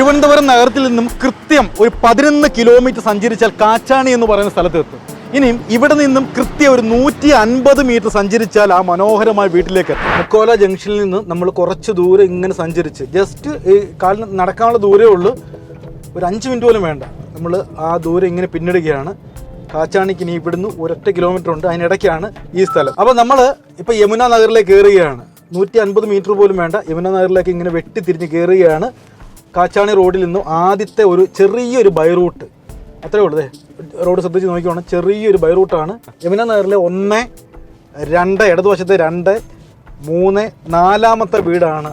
തിരുവനന്തപുരം നഗരത്തിൽ നിന്നും കൃത്യം ഒരു പതിനൊന്ന് കിലോമീറ്റർ സഞ്ചരിച്ചാൽ കാച്ചാണി എന്ന് പറയുന്ന സ്ഥലത്ത് എത്തും ഇനിയും ഇവിടെ നിന്നും കൃത്യം ഒരു നൂറ്റി അൻപത് മീറ്റർ സഞ്ചരിച്ചാൽ ആ മനോഹരമായ വീട്ടിലേക്ക് എത്തും. മുക്കോല ജംഗ്ഷനിൽ നിന്ന് നമ്മൾ കുറച്ച് ദൂരം ഇങ്ങനെ സഞ്ചരിച്ച് ജസ്റ്റ് ഈ കാലിന് നടക്കാനുള്ള ദൂരമേ ഉള്ളൂ. ഒരു അഞ്ച് മിനിറ്റ് പോലും വേണ്ട. നമ്മൾ ആ ദൂരം ഇങ്ങനെ പിന്നിടുകയാണ്. കാച്ചാണിക്ക് ഇനി ഇവിടുന്ന് ഒരൊറ്റ കിലോമീറ്റർ ഉണ്ട്. അതിനിടയ്ക്കാണ് ഈ സ്ഥലം. അപ്പോൾ നമ്മൾ ഇപ്പോൾ യമുന നഗറിലേക്ക് കയറുകയാണ്. നൂറ്റി അൻപത് മീറ്റർ പോലും വേണ്ട. യമുന നഗറിലേക്ക് ഇങ്ങനെ വെട്ടി തിരിഞ്ഞ് കയറുകയാണ്. കാച്ചാണി റോഡിൽ നിന്നും ആദ്യത്തെ ഒരു ചെറിയൊരു ബൈ റൂട്ട് അത്രേ ഉള്ളൂ റോഡ് ശ്രദ്ധിച്ച് നോക്കിക്കോണം. ചെറിയൊരു ബൈ റൂട്ടാണ് യമുന നഗറിലെ ഒന്ന് രണ്ട് ഇടതുവശത്തെ രണ്ട് മൂന്ന് നാലാമത്തെ വീടാണ്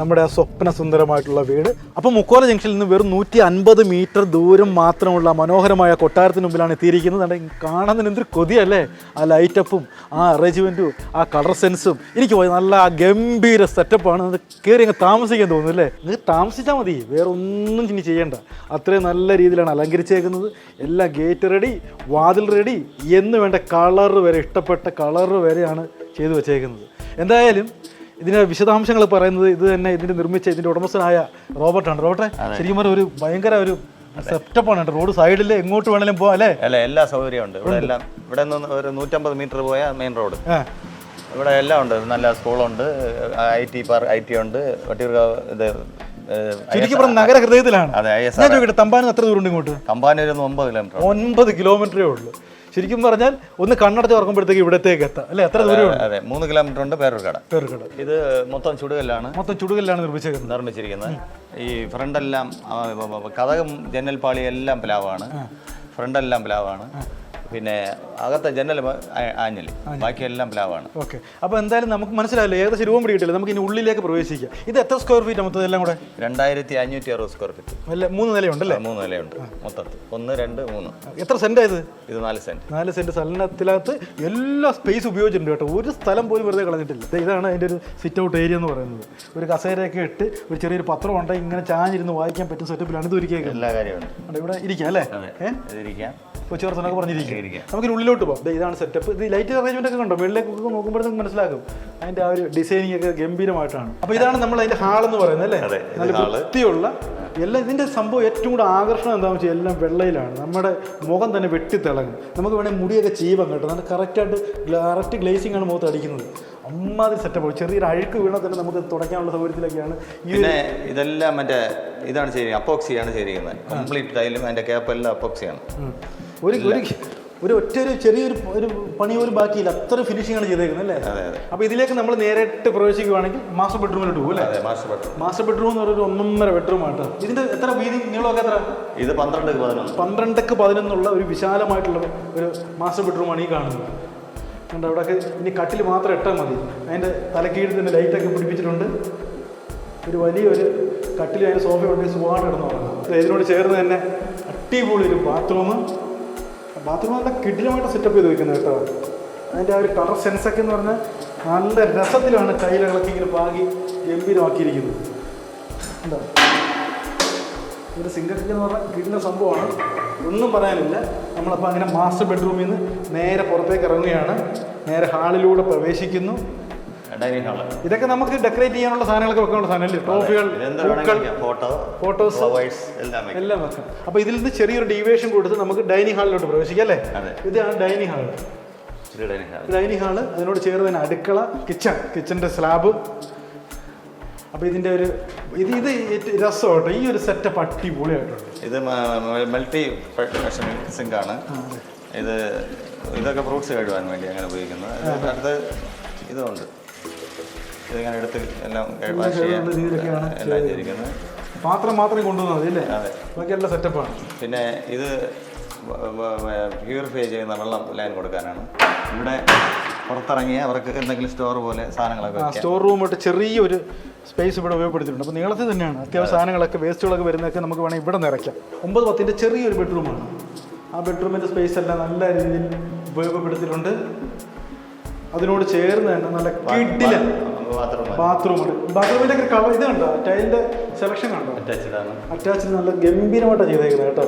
നമ്മുടെ ആ സ്വപ്ന സുന്ദരമായിട്ടുള്ള വീട്. അപ്പോൾ മുക്കോല ജംഗ്ഷനിൽ നിന്ന് വെറും നൂറ്റി അൻപത് മീറ്റർ ദൂരം മാത്രമുള്ള മനോഹരമായ കൊട്ടാരത്തിന് മുമ്പിലാണ് എത്തിയിരിക്കുന്നത്. കാണുന്നതിന് എന്തൊരു കൊതിയല്ലേ? ആ ലൈറ്റപ്പും ആ അറേഞ്ച്മെന്റും ആ കളർ സെൻസും എനിക്ക് പോയി നല്ല ഗംഭീര സെറ്റപ്പാണ് അത് കയറി അങ്ങ് താമസിക്കാൻ തോന്നുന്നു അല്ലേ? നിങ്ങൾക്ക് താമസിച്ചാൽ മതി. വേറെ ഒന്നും ഇനി ചെയ്യേണ്ട. അത്രയും നല്ല രീതിയിലാണ് അലങ്കരിച്ചേക്കുന്നത്. എല്ലാം ഗേറ്റ് റെഡി വാതിൽ റെഡി എന്ന് വേണ്ട കളർ വരെ ഇഷ്ടപ്പെട്ട കളർ വരെയാണ് ചെയ്തു വെച്ചേക്കുന്നത്. എന്തായാലും ഇതിന്റെ വിശദാംശങ്ങൾ പറയുന്നത് ഇത് തന്നെ ഇതിന്റെ നിർമ്മിച്ച ഇതിന്റെ ഉടമസ്ഥനായ റോബർട്ടാണ്. റോബർട്ടെ ശരിക്കും പറഞ്ഞ ഒരു ഭയങ്കര ഒരു സെറ്റപ്പാണ് റോഡ് സൈഡിൽ എങ്ങോട്ട് വേണേലും പോവാം അല്ലേ? അല്ല എല്ലാ സൗകര്യവും ഉണ്ട്. ഇവിടെ എല്ലാം ഇവിടെ നിന്ന് ഒരു നൂറ്റമ്പത് മീറ്റർ പോയ മെയിൻ റോഡ് ഇവിടെ എല്ലാം ഉണ്ട്. നല്ല സ്കൂളുണ്ട് I T park I T ഉണ്ട് വട്ടിയൂർക്കാവ് ഇത് പറഞ്ഞ നഗര ഹൃദയത്തിലാണ് അതെ ഐ എസ് തമ്പാനും എത്ര ദൂരം ഉണ്ട് ഇങ്ങോട്ട്? തമ്പാനൂരിൽ നിന്ന് ഒമ്പത് കിലോമീറ്റർ. ഒൻപത് കിലോമീറ്ററേ ഉള്ളൂ. ശരിക്കും പറഞ്ഞാൽ ഒന്ന് കണ്ണടച്ച് ഉറക്കുമ്പോഴത്തേക്ക് ഇവിടത്തേക്ക് എത്താം. അല്ലേ? എത്ര ദൂരം അതെ മൂന്ന് കിലോമീറ്റർ ഉണ്ട് പേരൂർക്കട. പേരൂർക്കട. ഇത് മൊത്തം ചുടുകല്ലാണ് മൊത്തം ചുടുകല്ലാണ് നിർമ്മിച്ചിരിക്കുന്നത് നിർമ്മിച്ചിരിക്കുന്നത്. ഈ ഫ്രണ്ടെല്ലാം കഥകം ജനൽപാളി എല്ലാം പ്ലാവാണ്. ഫ്രണ്ടെല്ലാം പ്ലാവാണ്. പിന്നെ അകത്തെ ജനൽ ആഞ്ഞൽ. ബാക്കിയെല്ലാം പ്ലാവാണ്. ഓക്കെ. അപ്പോൾ എന്തായാലും നമുക്ക് മനസ്സിലായില്ല ഏകദേശം രൂപം പിടിയിട്ടില്ല നമുക്ക് ഇനി ഉള്ളിലേക്ക് പ്രവേശിക്കാം. ഇത് എത്ര സ്ക്വയർ ഫീറ്റ് മൊത്തം എല്ലാം കൂടെ? രണ്ടായിരത്തി അഞ്ഞൂറ്റി അറുപത് സ്ക്വയർ ഫീറ്റ് അല്ല? മൂന്ന് നിലയുണ്ടല്ലേ മൂന്ന് നിലയുണ്ട്. മൊത്തത്തിൽ. ഒന്ന് രണ്ട് മൂന്ന്. എത്ര സെന്റ് ആയത് ഇത്? നാല് സെന്റ് നാല് സെന്റ് സ്ഥലത്തിനകത്ത് എല്ലാ സ്പേസ് ഉപയോഗിച്ചിട്ടുണ്ട് കേട്ടോ. ഒരു സ്ഥലം പോലും വെറുതെ കളഞ്ഞിട്ടില്ല. ഇതാണ് അതിന്റെ ഒരു സിറ്റ് ഔട്ട് ഏരിയ എന്ന് പറയുന്നത്. ഒരു കസേരയൊക്കെ ഇട്ട് ഒരു ചെറിയൊരു പത്രം ഉണ്ടെങ്കിൽ ഇങ്ങനെ ചാഞ്ഞിരുന്ന് വായിക്കാൻ പറ്റുന്ന സെറ്റപ്പിലാണ് ഇത് ഒരുക്കിയേക്കുന്നത്. എല്ലാ കാര്യമുണ്ട് ഇവിടെ ഇരിക്കാം അല്ലേ? അതെ. ഏഹ് ഇതിരിക്കാം കൊച്ചുവർത്തനൊക്കെ പറഞ്ഞിരിക്കും. നമുക്ക് ഉള്ളിലോട്ട് പോകാം ഇതാണ് സെറ്റപ്പ് ഇത് ലൈറ്റ് അറേഞ്ച്മെന്റ് ഒക്കെ കണ്ടോ? വെള്ളിലേക്ക് നോക്കുമ്പോഴത്തേക്ക് മനസ്സിലാക്കും അതിന്റെ ആ ഒരു ഡിസൈനിങ് ഒക്കെ ഗംഭീരമായിട്ടാണ്. അപ്പൊ ഇതാണ് നമ്മൾ അതിന്റെ ഹാൾ എന്ന് പറയുന്നത് അല്ലേ? നല്ല വൃത്തിയുള്ള എല്ലാം ഇതിന്റെ സംഭവം ഏറ്റവും കൂടെ ആകർഷണം എന്താണെന്ന് വെച്ചാൽ എല്ലാം വെള്ളയിലാണ്. നമ്മുടെ മുഖം തന്നെ വെട്ടിത്തിളങ്ങും. നമുക്ക് വേണമെങ്കിൽ മുടിയൊക്കെ ചീവാൻ കേട്ടോ. നല്ല കറക്റ്റായിട്ട് കറക്റ്റ് ഗ്ലേസിംഗ് ആണ് മുഖത്ത് അടിക്കുന്നത്. അമ്മാതിരി സെറ്റപ്പ് ചെറിയൊരു അഴുക്ക് വീണാൽ തന്നെ നമുക്ക് തുടയ്ക്കാനുള്ള സൗകര്യത്തിലൊക്കെയാണ് പിന്നെ ഇതെല്ലാം മറ്റേ ഇതാണ് ശരി അപ്പോക്സിയാണ് ചെയ്തിരിക്കുന്നത്. കംപ്ലീറ്റ് ടൈലും അതിന്റെ ക്യാപ്പ് എല്ലാം അപ്പോക്സിയാണ്. ഒരു ഒരു ഒരു ഒറ്റ ഒരു ചെറിയൊരു ഒരു പണി പോലും ബാക്കിയില്ല. അത്ര ഫിനിഷിംഗ് ആണ് ചെയ്തേക്കുന്നത് അല്ലേ? അതെ അതെ. അപ്പോൾ ഇതിലേക്ക് നമ്മൾ നേരിട്ട് പ്രവേശിക്കുകയാണെങ്കിൽ മാസ്റ്റർ ബെഡ്റൂമിലോട്ട് പോകും അല്ലേ? മാസ്റ്റർ ബെഡ്റൂം മാസ്റ്റർ ബെഡ്റൂം എന്ന് ഒരു ഒന്നൊന്നര ബെഡ്റൂം ആട്ടോ. ഇതിന്റെ എത്ര വീതി? നീളമൊക്കെ എത്ര? ഇത് പന്ത്രണ്ട് പതിനൊന്ന്. പന്ത്രണ്ടക്ക് പതിനൊന്നുള്ള ഒരു വിശാലമായിട്ടുള്ള ഒരു മാസ്റ്റർ ബെഡ്റൂമാണ് ഈ കാണുന്നത്. കണ്ടോ അവിടെയൊക്കെ ഇനി കട്ടിൽ മാത്രം ഇട്ടാൽ മതി. അതിന്റെ തലക്കീഴിൽ തന്നെ ലൈറ്റൊക്കെ പിടിപ്പിച്ചിട്ടുണ്ട്. ഒരു വലിയൊരു കട്ടിൽ അതിന്റെ സോഫ ഉണ്ടെങ്കിൽ സുഖമായിട്ട് ഇടുന്നതാണ് ഇതിനോട് ചേർന്ന് തന്നെ അടിപൊളി ഒരു ബാത്റൂം ബാത്റൂം നല്ല കിടിലമായിട്ട് സെറ്റപ്പ് ചെയ്ത് വെക്കുന്നത് കേട്ടോ. അതിന്റെ ആ ഒരു കളർ സെൻസൊക്കെ എന്ന് പറഞ്ഞാൽ നല്ല രസത്തിലാണ് കയ്യിലകളൊക്കെ ഇങ്ങനെ പാകി ഗംഭീരമാക്കിയിരിക്കുന്നത്. എന്താ ഒരു സിംഗിൾ എന്ന് പറഞ്ഞാൽ കിട്ടുന്ന സംഭവമാണ്. ഒന്നും പറയാനില്ല. നമ്മളപ്പോൾ അങ്ങനെ മാസ്റ്റർ ബെഡ്റൂമിൽ നിന്ന് നേരെ പുറത്തേക്ക് ഇറങ്ങുകയാണ്. നേരെ ഹാളിലൂടെ പ്രവേശിക്കുന്നു. ഡൈനിങ് ഹാൾ ഇതൊക്കെ നമുക്ക് ഡെക്കറേറ്റ് ചെയ്യാനുള്ള സാധനങ്ങളൊക്കെ വെക്കാനുള്ള സാധനമല്ലേ? ട്രോഫികൾ ഫോട്ടോ ഫോട്ടോസ് എല്ലാം വെക്കാം. അപ്പോൾ ഇതിൽ നിന്ന് ചെറിയൊരു ഡീവിയേഷൻ കൊടുത്ത് നമുക്ക് ഡൈനിങ് ഹാളിലോട്ട് പ്രവേശിക്കാം അല്ലേ? അതെ. ഇതാണ് ഡൈനിങ് ഹാൾ ഇച്ചിരി ഡൈനിങ് ഹാൾ ഡൈനിങ് ഹാൾ അതിനോട് ചേർന്ന് തന്നെ അടുക്കള കിച്ചൺ കിച്ചന്റെ സ്ലാബ് അപ്പോൾ ഇതിന്റെ ഒരു ഇത് ഇത് രസമാട്ടോ. ഈ ഒരു സെറ്റപ്പ് അടിപൊളിയായിട്ടുണ്ട്. ഇത് മൾട്ടി സിങ്ക് ആണ്. ഇത് ഇതൊക്കെ ഫ്രൂട്ട്സ് കഴുകാൻ വേണ്ടി അങ്ങനെ ഉപയോഗിക്കുന്നത്. അടുത്ത് ഇതുണ്ട്. ഇതിങ്ങനെ എടുത്ത് എല്ലാം വാഷ് ചെയ്യാൻ കഴുകുന്ന എല്ലാം ചെയ്തിരിക്കുന്നത്. പാത്രം മാത്രം കൊണ്ടുവന്നാൽ മതി അല്ലേ? അതെ. ബാക്കി എല്ലാം സെറ്റപ്പാണ്. പിന്നെ ഇത് പ്യൂരിഫൈ ചെയ്യുന്ന വെള്ളം ലൈൻ കൊടുക്കാനാണ്. ഇവിടെ പുറത്തിറങ്ങിയ അവർക്ക് എന്തെങ്കിലും സ്റ്റോർ പോലെ സാധനങ്ങളൊക്കെ സ്റ്റോർ റൂമായിട്ട് ചെറിയൊരു സ്പേസ് ഇവിടെ ഉപയോഗപ്പെടുത്തിയിട്ടുണ്ട്. അപ്പോൾ നീളത്തിൽ തന്നെയാണ്. അത്യാവശ്യം സാധനങ്ങളൊക്കെ വേസ്റ്റുകളൊക്കെ വരുന്നതൊക്കെ നമുക്ക് വേണമെങ്കിൽ ഇവിടെ നിറയ്ക്കാം ഒമ്പത് പത്തിന്റെ ചെറിയൊരു ബെഡ്റൂമാണ്. ആ ബെഡ്റൂമിന്റെ സ്പേസ് എല്ലാം നല്ല രീതിയിൽ ഉപയോഗപ്പെടുത്തിയിട്ടുണ്ട്. അതിനോട് ചേർന്ന് തന്നെ നല്ല കിഡിൽ. ബാത്റൂം ബാത്റൂമുണ്ട് ബാത്റൂമിന്റെ ഒക്കെ കളർ ഇത് കണ്ടോ ടൈലിന്റെ സെലക്ഷൻ കണ്ടോ? അറ്റാച്ച്ഡ് ആണ്. അറ്റാച്ച് നല്ല ഗംഭീരമായിട്ടാണ് ചെയ്തേക്കുന്നത് കേട്ടോ.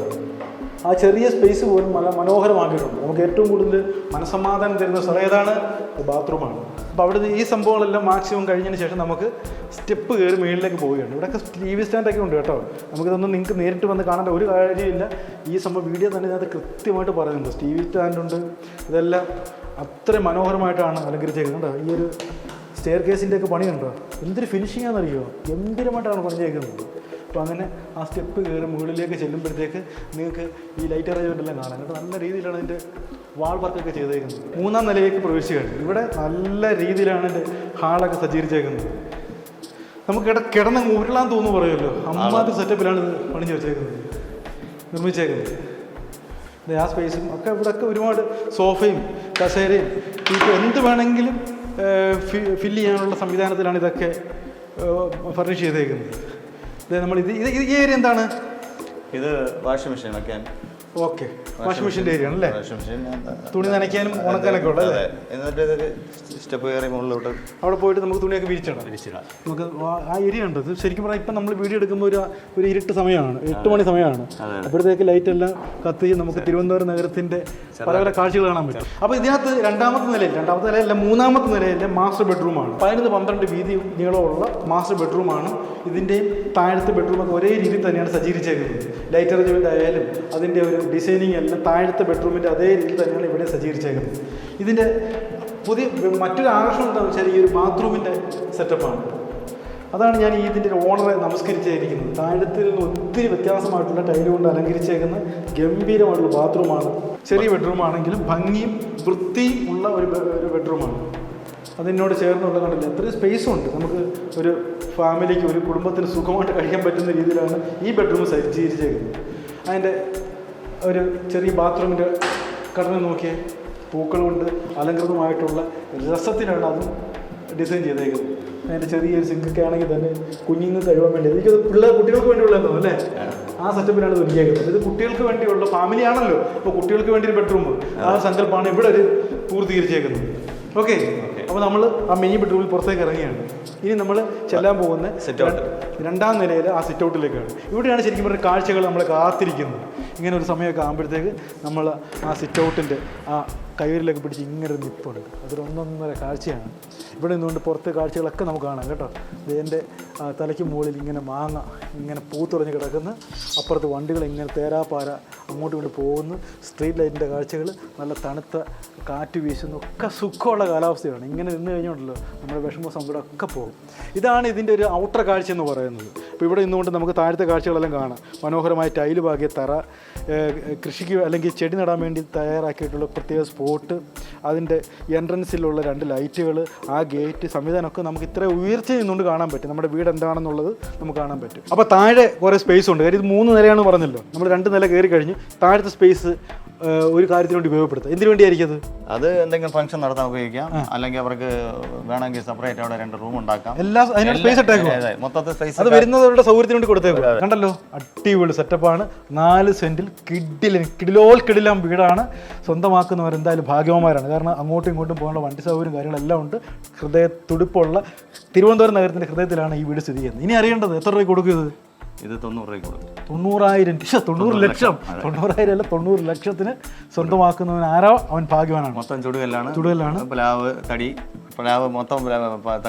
ആ ചെറിയ സ്പേസ് പോലും നല്ല മനോഹരമാക്കിയിട്ടുണ്ട്. നമുക്ക് ഏറ്റവും കൂടുതൽ മനസമാധാനം തരുന്ന സ്ഥലം ഏതാണ്? ബാത്റൂമാണ് അപ്പോൾ അവിടുന്ന് ഈ സംഭവങ്ങളെല്ലാം മാക്സിമം കഴിഞ്ഞതിന് ശേഷം നമുക്ക് സ്റ്റെപ്പ് കയറി മുകളിലേക്ക് പോവുകയാണ്. ഇവിടെയൊക്കെ ടി വി സ്റ്റാൻഡൊക്കെ ഉണ്ട് കേട്ടോ. നമുക്കിതൊന്നും നിങ്ങൾക്ക് നേരിട്ട് വന്ന് കാണേണ്ട ഒരു കാര്യമില്ല. ഈ സംഭവം വീഡിയോ തന്നെ ഇതിനകത്ത് കൃത്യമായിട്ട് പറയുന്നുണ്ട്. ടി വി സ്റ്റാൻഡുണ്ട് ഇതെല്ലാം അത്ര മനോഹരമായിട്ടാണ് അലങ്കരിച്ചേക്കുന്നത്. ഈ ഒരു സ്റ്റെയർ കേസിന്റെ ഒക്കെ പണിയുണ്ടോ? എന്തൊരു ഫിനിഷിംഗ് ആണെന്നറിയോ? ഗംഭീരമായിട്ടാണ് പണിഞ്ഞേക്കുന്നത് അപ്പോൾ അങ്ങനെ ആ സ്റ്റെപ്പ് കയറി മുകളിലേക്ക് ചെല്ലുമ്പോഴത്തേക്ക് നിങ്ങൾക്ക് ഈ ലൈറ്റ് അറേഞ്ച്മെന്റ് എല്ലാം കാണാം. കേട്ടോ നല്ല രീതിയിലാണ് അതിന്റെ വാൾ വർക്കൊക്കെ ചെയ്തേക്കുന്നത്. മൂന്നാം നിലയിലേക്ക് പ്രവേശിച്ചു കഴിഞ്ഞു. ഇവിടെ നല്ല രീതിയിലാണ് എന്റെ ഹാളൊക്കെ സജ്ജീകരിച്ചേക്കുന്നത്. നമുക്ക് ഇട കിടന്ന് ഉരുളാൻ തോന്നുന്നു പറയുമല്ലോ. അമ്മാതിരി സെറ്റപ്പിലാണ് ഇത് പണിഞ്ഞ് വെച്ചേക്കുന്നത്. നിർമ്മിച്ചേക്കുന്നത്. ആ സ്പേസും ഒക്കെ ഇവിടെയൊക്കെ ഒരുപാട് സോഫയും കസേരയും ഇപ്പോൾ എന്ത് വേണമെങ്കിലും ഫില്ല് ചെയ്യാനുള്ള സംവിധാനത്തിലാണ് ഇതൊക്കെ ഫർണിഷ് ചെയ്തേക്കുന്നത്. നമ്മൾ ഇത് ഇത് ഈ ഏരിയ എന്താണ്? ഇത് വാഷിംഗ് മെഷീൻ വെക്കാൻ ഓക്കെ. വാഷിംഗ് മെഷീന്റെ ഏരിയ ആണല്ലേ? വാഷിംഗ് മെഷീൻ തുണി നനയ്ക്കാനും ഉണക്കാനൊക്കെ ഉള്ളത് അല്ലേ എന്നിട്ട് സ്റ്റെപ്പ് കയറി മുകളിലോട്ട് അവിടെ പോയിട്ട് നമുക്ക് തുണിയൊക്കെ വിരിച്ചിടാം. വിരിച്ചിടാം. നമുക്ക് ആ- ആ ഏരിയ ഉണ്ട്. ഇത് ശരിക്കും പറഞ്ഞാൽ ഇപ്പം നമ്മൾ വീഡിയോ എടുക്കുമ്പോൾ ഒരു ഒരു ഇരുട്ട് സമയമാണ്. എട്ട് മണി സമയമാണ്. അപ്പോഴത്തേക്ക് ലൈറ്റ് എല്ലാം കത്തി നമുക്ക് തിരുവനന്തപുരം നഗരത്തിന്റെ പല പല കാഴ്ചകൾ കാണാൻ പറ്റും. അപ്പോൾ ഇതിനകത്ത് രണ്ടാമത്തെ നിലയിൽ രണ്ടാമത്തെ നിലയല്ല മൂന്നാമത്തെ നിലയിലെ മാസ്റ്റർ ബെഡ്റൂമാണ് പതിനൊന്ന് പന്ത്രണ്ട് വീതി നീളമുള്ള മാസ്റ്റർ ബെഡ്റൂമാണ് ഇതിന്റെയും താഴത്തെ ബെഡ്റൂമൊക്കെ ഒരേ രീതിയിൽ തന്നെയാണ് സജ്ജീകരിച്ചേക്കുന്നത്. ലൈറ്റ് അറേഞ്ച്മെന്റ് ആയാലും അതിന്റെ ഒരു ഡിസൈനിങ് എല്ലാം താഴത്തെ ബെഡ്റൂമിന്റെ അതേ രീതിയിൽ തന്നെയാണ് ഇവിടെ സജ്ജീകരിച്ചേക്കുന്നത്. ഇതിന്റെ പുതിയ മറ്റൊരു ആകർഷണം എന്താണെന്ന് വെച്ചാൽ ഈ ഒരു ബാത്റൂമിന്റെ സെറ്റപ്പാണ്. അതാണ് ഞാൻ ഈ ഇതിന്റെ ഓണറെ നമസ്കരിച്ചിരിക്കുന്നത് താഴത്തിൽ നിന്ന് ഒത്തിരി വ്യത്യാസമായിട്ടുള്ള ടൈൽ കൊണ്ട് അലങ്കരിച്ചേക്കുന്ന ഗംഭീരമായിട്ടുള്ള ബാത്റൂമാണ്. ചെറിയ ബെഡ്റൂം ആണെങ്കിലും ഭംഗിയും വൃത്തിയും ഉള്ള ഒരു ബെഡ്റൂമാണ്. അതിനോട് ചേർന്നുള്ള കണ്ടില്ല? എത്രയും സ്പേസും ഉണ്ട്. നമുക്ക് ഒരു ഫാമിലിക്ക് ഒരു കുടുംബത്തിന് സുഖമായിട്ട് കഴിക്കാൻ പറ്റുന്ന രീതിയിലാണ് ഈ ബെഡ്റൂം സജ്ജീകരിച്ചേക്കുന്നത്. അതിന്റെ ഒരു ചെറിയ ബാത്റൂമിന്റെ കടന്ന് നോക്കിയേ പൂക്കൾ കൊണ്ട് അലങ്കൃതമായിട്ടുള്ള രസത്തിലാണ് അതും ഡിസൈൻ ചെയ്തേക്കുന്നത്. അതിന്റെ ചെറിയൊരു സിങ്കൊക്കെ ആണെങ്കിൽ തന്നെ കുഞ്ഞുങ്ങൾക്ക് കഴിവാൻ വേണ്ടി എനിക്കത് പിള്ളേർ കുട്ടികൾക്ക് വേണ്ടിയുള്ളതെന്നോ അല്ലേ? ആ. സെറ്റപ്പിലാണ് ഇത് ഒരുക്കിയേക്കുന്നത്. ഇത് കുട്ടികൾക്ക് വേണ്ടിയുള്ള ഫാമിലി ആണല്ലോ. അപ്പോൾ കുട്ടികൾക്ക് വേണ്ടി ഒരു ബെഡ്റൂം ആ സങ്കല്പമാണ് ഇവിടെ ഒരു പൂർത്തീകരിച്ചേക്കുന്നത്. ഓക്കെ അപ്പോൾ നമ്മൾ ആ മെയിൻ ബെഡ്റൂമിൽ പുറത്തേക്ക് ഇറങ്ങിയാണ് ഇനി നമ്മൾ ചെല്ലാൻ പോകുന്ന സെറ്റ്. രണ്ടാം നിലയിൽ ആ സെറ്റ് ഔട്ടിലേക്കാണ് ഇവിടെയാണ് ശരിക്കും പറഞ്ഞ കാഴ്ചകൾ നമ്മളെ കാത്തിരിക്കുന്നത്. ഇങ്ങനെ ഒരു സമയമൊക്കെ ആകുമ്പോഴത്തേക്ക് നമ്മൾ ആ സിറ്റ് ഔട്ടിന്റെ ആ കയ്യിലൊക്കെ പിടിച്ച് ഇങ്ങനെ ഒരു നിപ്പുണ്ട് അതൊരു ഒന്നൊന്നര കാഴ്ചയാണ്. ഇവിടെ നിന്നുകൊണ്ട് പുറത്ത് കാഴ്ചകളൊക്കെ നമുക്ക് കാണാം കേട്ടോ. എന്റെ തലയ്ക്ക് മുകളിൽ ഇങ്ങനെ മാങ്ങ ഇങ്ങനെ പൂത്തുറഞ്ഞ് കിടക്കുന്ന അപ്പുറത്ത് വണ്ടികൾ ഇങ്ങനെ തേരാപ്പാര അങ്ങോട്ടും ഇങ്ങോട്ട് പോകുന്നു. സ്ട്രീറ്റ് ലൈറ്റിന്റെ കാഴ്ചകൾ നല്ല തണുത്ത കാറ്റ് വീശുന്നു. ഒക്കെ സുഖമുള്ള കാലാവസ്ഥയാണ്. ഇങ്ങനെ നിന്ന് കഴിഞ്ഞുണ്ടല്ലോ നമ്മുടെ വിഷമ സങ്കടം ഒക്കെ പോകും. ഇതാണ് ഇതിന്റെ ഒരു ഔട്ടർ കാഴ്ച എന്ന് പറയുന്നത്. അപ്പോൾ ഇവിടെ ഇന്നുകൊണ്ട് നമുക്ക് താഴത്തെ കാഴ്ചകളെല്ലാം കാണാം. മനോഹരമായ ടൈൽ പാകിയ തറ കൃഷിക്ക് അല്ലെങ്കിൽ ചെടി നടാൻ വേണ്ടി തയ്യാറാക്കിയിട്ടുള്ള പ്രത്യേക സ്പോട്ട് അതിന്റെ എൻട്രൻസിലുള്ള രണ്ട് ലൈറ്റുകൾ ആ ഗേറ്റ് സംവിധാനമൊക്കെ നമുക്ക് ഇത്ര ഉയർച്ച നിന്നുകൊണ്ട് കാണാൻ പറ്റും. നമ്മുടെ വീട് എന്താണെന്നുള്ളത് നമുക്ക് കാണാൻ പറ്റും. അപ്പോൾ താഴെ കുറേ സ്പേസ് ഉണ്ട്. കാര്യം ഇത് മൂന്ന് നിലയാണ് പറഞ്ഞല്ലോ. നമ്മൾ രണ്ട് നില കയറി കഴിഞ്ഞ്. താഴത്തെ സ്പേസ് ഒരു കാര്യത്തിന് വേണ്ടി ഉപയോഗപ്പെടുത്തുക. എന്തിനു വേണ്ടിയായിരിക്കും അത്? അത് എന്തെങ്കിലും ഫംഗ്ഷൻ നടത്താൻ ഉപയോഗിക്കാം. അല്ലെങ്കിൽ അവർക്ക് വേണമെങ്കിൽ സെപ്പറേറ്റ് അവിടെ രണ്ട് റൂം ഉണ്ടാക്കാം. എല്ലാ അതിനോട് സ്പേസ് ഇട്ടേക്കും മൊത്തത്തിൽ സ്പേസ് അത് വരുന്നവരുടെ സൗകര്യത്തിന് വേണ്ടി കൊടുത്തേക്കും കണ്ടല്ലോ? അടിപൊളി സെറ്റപ്പാണ് നാല് സെന്റിൽ കിഡിലിൻ കിഡിലോൽ കിടിലാം വീടാണ് സ്വന്തമാക്കുന്നവർ എന്തായാലും ഭാഗ്യവന്മാരാണ്. കാരണം അങ്ങോട്ടും ഇങ്ങോട്ടും പോകാനുള്ള വണ്ടി സൗകര്യം കാര്യങ്ങളെല്ലാം ഉണ്ട്. ഹൃദയ തുടിപ്പുള്ള തിരുവനന്തപുരം നഗരത്തിന്റെ ഹൃദയത്തിലാണ് ഈ വീട് സ്ഥിതി ചെയ്യുന്നത്. ഇനി അറിയേണ്ടത് എത്ര രൂപ കൊടുക്കും ഇത് തൊണ്ണൂറ് രൂപ കൊടുക്കും. തൊണ്ണൂറായിരം തൊണ്ണൂറ് ലക്ഷം. തൊണ്ണൂറായിരം അല്ല തൊണ്ണൂറ് ലക്ഷത്തിന് സ്വന്തമാക്കുന്നവൻ ആരോ? അവൻ ഭാഗ്യവാനാണ്. മൊത്തം ചുടുകല്ലാണ്. ചുടുകല്ലാണ്. പ്ലാവ് തടി പ്ലാവ് മൊത്തം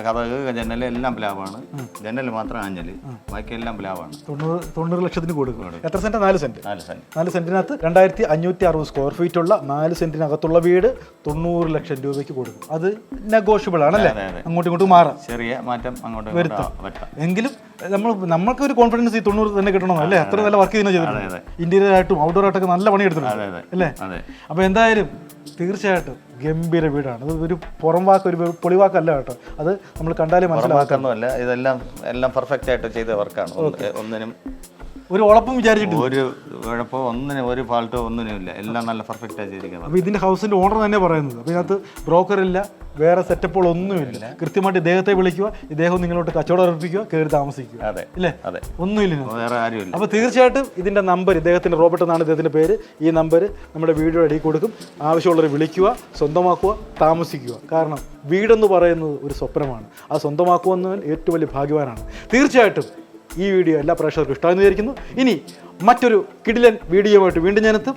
കഥക് ജനൽ എല്ലാം പ്ലാവാണ്. ജനൽ മാത്രം ആഞ്ഞൽ ബാക്കി എല്ലാം പ്ലാവാണ്. തൊണ്ണൂറ് തൊണ്ണൂറ് ലക്ഷത്തിന് കൊടുക്കും. എത്ര സെന്റ്? നാല് സെന്റ്. നാല് സെന്റ്. നാല് സെന്റിനകത്ത് രണ്ടായിരത്തി അഞ്ഞൂറ്റി അറുപത് സ്ക്വയർ ഫീറ്റ് ഉള്ള നാല് സെന്റിനകത്തുള്ള വീട് തൊണ്ണൂറ് ലക്ഷം രൂപയ്ക്ക് കൊടുക്കും. അത് നെഗോഷ്യബിൾ ആണല്ലേ. അങ്ങോട്ടും ഇങ്ങോട്ടും മാറാം. ചെറിയ മാറ്റം അങ്ങോട്ട് വരുത്താം. എങ്കിലും നമ്മൾ നമ്മൾക്ക് ഒരു കോൺഫിഡൻസ് ഈ തൊണ്ണൂറ് തന്നെ കിട്ടണം അല്ലേ? അത്ര നല്ല വർക്ക് ചെയ്യുന്ന ചെയ്തിട്ടുണ്ട്. ഇന്റീരിയർ ആയിട്ടും ഔട്ട്ഡോർ ആയിട്ടൊക്കെ നല്ല പണി എടുത്തിട്ടുണ്ട്. അല്ലേ? അപ്പോൾ എന്തായാലും തീർച്ചയായിട്ടും ഗംഭീര വീടാണ്. അത് ഒരു പുറം വാക്ക് ഒരു പൊളിവാക്കല്ല കേട്ടോ. അത് നമ്മൾ കണ്ടാലേ മനസ്സിലാക്കാന്നല്ല ഇതെല്ലാം എല്ലാം പെർഫെക്റ്റ് ആയിട്ട് ചെയ്ത വർക്കാണ് ഒന്നിനും ഒരു ഉളപ്പം വിചാരിച്ചിട്ട് ഒരു ഉഴപ്പോ ഒന്നിനും ഒരു ഫാൾട്ടോ ഒന്നിനും ഇല്ല എല്ലാം നല്ല പെർഫെക്റ്റ് ആയി ചെയ്തിരിക്കുന്നത്. അപ്പോൾ ഇതിന്റെ ഹൗസിന്റെ ഓണർ തന്നെ പറയുന്നത്. അപ്പോൾ ഇതിനകത്ത് ബ്രോക്കർ ഇല്ല വേറെ സെറ്റപ്പുകൾ ഒന്നുമില്ല. കൃത്യമായിട്ട് ഇദ്ദേഹത്തെ വിളിക്കുക ഇദ്ദേഹം നിങ്ങളോട്ട് കച്ചവടം ഉറപ്പിക്കുക കയറി താമസിക്കുക. അതെ ഇല്ലേ? അതെ. ഒന്നുമില്ല. വേറെ ആരുമില്ല. അപ്പോൾ തീർച്ചയായിട്ടും ഇതിന്റെ നമ്പർ ഇദ്ദേഹത്തിന്റെ റോബർട്ട് എന്നാണ് ഇദ്ദേഹത്തിന്റെ പേര്. ഈ നമ്പർ നമ്മുടെ വീഡിയോ ഇടയിൽ കൊടുക്കും. ആവശ്യമുള്ളവർ വിളിക്കുക സ്വന്തമാക്കുക താമസിക്കുക. കാരണം വീടെന്ന് പറയുന്നത് ഒരു സ്വപ്നമാണ്. അത് സ്വന്തമാക്കുമെന്നവൻ ഏറ്റവും വലിയ ഭാഗ്യവാനാണ്. തീർച്ചയായിട്ടും ഈ വീഡിയോ എല്ലാ പ്രേക്ഷകർക്കും ഇഷ്ടമാണെന്ന് വിചാരിക്കുന്നു. ഇനി മറ്റൊരു കിടിലൻ വീഡിയോയുമായിട്ട് വീണ്ടും ഞാനെത്തും